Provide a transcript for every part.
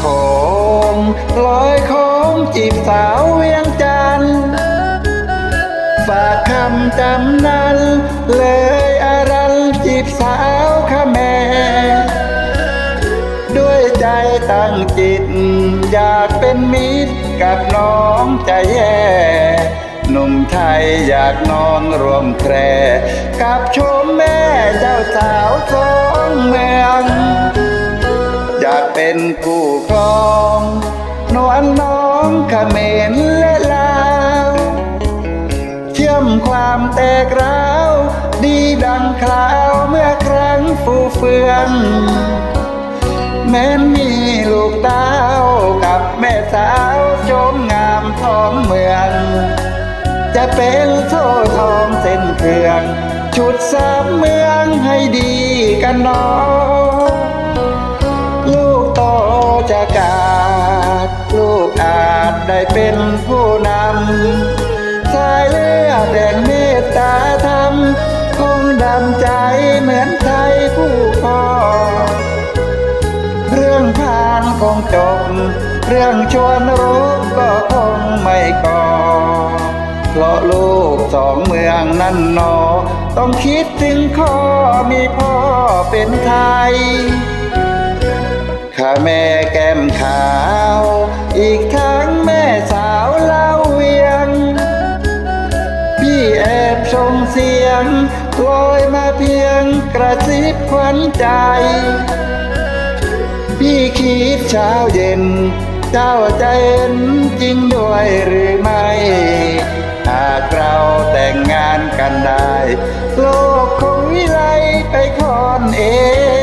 โขงลอยโคมจีบสาวเวียงจันฝากคำจำนั้น เลยอรันจีบสาวขแมด้วยใจตั้งจิต อยากเป็นมิตรกับน้องใจแย่หนุ่มไทยอยากนอนรวมแครกับชมแม่เจ้าสาวสองเมือง เป็นผู้ครองนวลน้องขเขมรและลาวเชื่อมความแตกร้าว ดีดังคราวเมื่อครั้งฟูเฟือง แม้นมีลูกเต้ากับแม่สาวโฉมงามท้องเมือง จะเป็นโซ่ทองเส้นเครื่อง ชุดสามเมืองให้ดีกันน้อง กาดลูกอาจได้เป็นผู้นำสายเลือดแดงเมตตาธรรมคงดำใจเหมือนไทยผู้ครอเรื่องผ่านคงจบ เรื่องชวนรู้ก็คงไม่ก่อเพราะลูกสองเมืองนั่นนอ ต้องคิดถึงข้อมีพ่อเป็นไทย แม่แก้มขาว อีกทั้งแม่สาวเล่าเวียง พี่แอบส่งเสียงลอยมาเพียงกระซิบขวัญใจ พี่คิดเช้าเย็น เจ้าใจเห็นจริงด้วยหรือไม่ หากเราแต่งงานกันได้ โลกคงวิไลไปคอนเอเ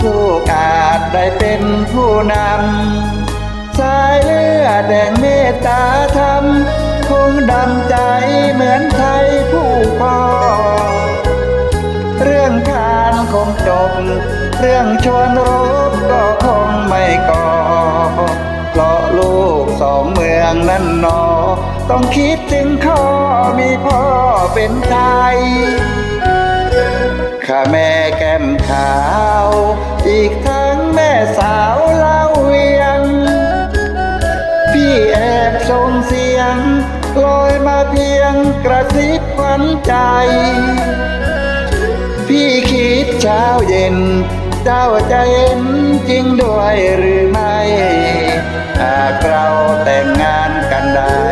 ดลูกอาจได้เป็นผู้นำสายเลือดแดงเมตตาธรรม คงดำใจเหมือนไทยผู้พ่อ เรื่องการคงจบ เรื่องชวนรบก็คงไม่ก่อเพราะลูกสองเมืองนั้นหนอ ต้องคิดถึงข้อมีพ่อเป็นไทยข้าแม่แก้มขาว ลอยมาเพียงกระซิบหวันใจ พี่คิดเช้าเย็น เจ้าใจเย็นจริงด้วยหรือไม่ หากเราแต่งงานกันได้